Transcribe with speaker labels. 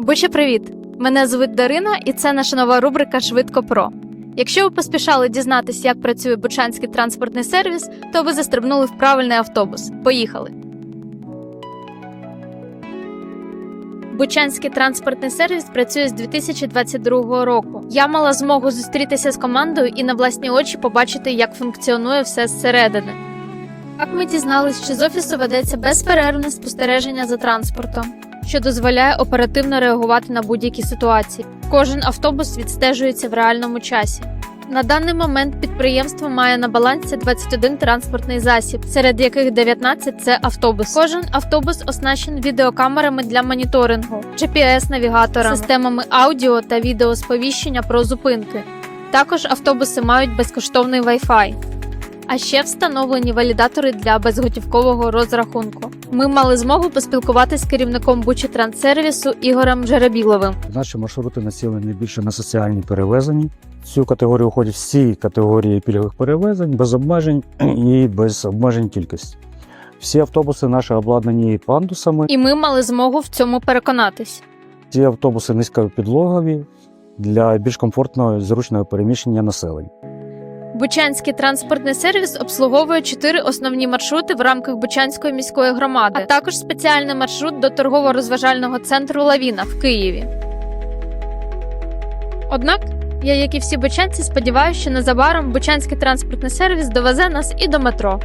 Speaker 1: Буча, привіт! Мене звуть Дарина, і це наша нова рубрика Швидко Про. Якщо ви поспішали дізнатися, як працює Бучанський транспортний сервіс, то ви застрибнули в правильний автобус. Поїхали! Бучанський транспортний сервіс працює з 2022 року. Я мала змогу зустрітися з командою і на власні очі побачити, як функціонує все зсередини. Так ми дізналися, що з офісу ведеться безперервне спостереження за транспортом, що дозволяє оперативно реагувати на будь-які ситуації. Кожен автобус відстежується в реальному часі. На даний момент підприємство має на балансі 21 транспортний засіб, серед яких 19 – це автобус. Кожен автобус оснащений відеокамерами для моніторингу, GPS-навігаторами, системами аудіо та відеосповіщення про зупинки. Також автобуси мають безкоштовний Wi-Fi. А ще встановлені валідатори для безготівкового розрахунку. Ми мали змогу поспілкуватися з керівником Бучі Транссервісу Ігорем Джеребіловим.
Speaker 2: Наші маршрути націлені більше на соціальні перевезення. В цю категорію входять всі категорії пільгових перевезень без обмежень і без обмежень кількості. Всі автобуси наші обладнані пандусами.
Speaker 1: І ми мали змогу в цьому переконатись.
Speaker 2: Ці автобуси низькопідлогові для більш комфортного і зручного переміщення населення.
Speaker 1: Бучанський транспортний сервіс обслуговує чотири основні маршрути в рамках Бучанської міської громади, а також спеціальний маршрут до торгово-розважального центру Лавіна в Києві. Однак, я, як і всі бучанці, сподіваюся, що незабаром Бучанський транспортний сервіс довезе нас і до метро.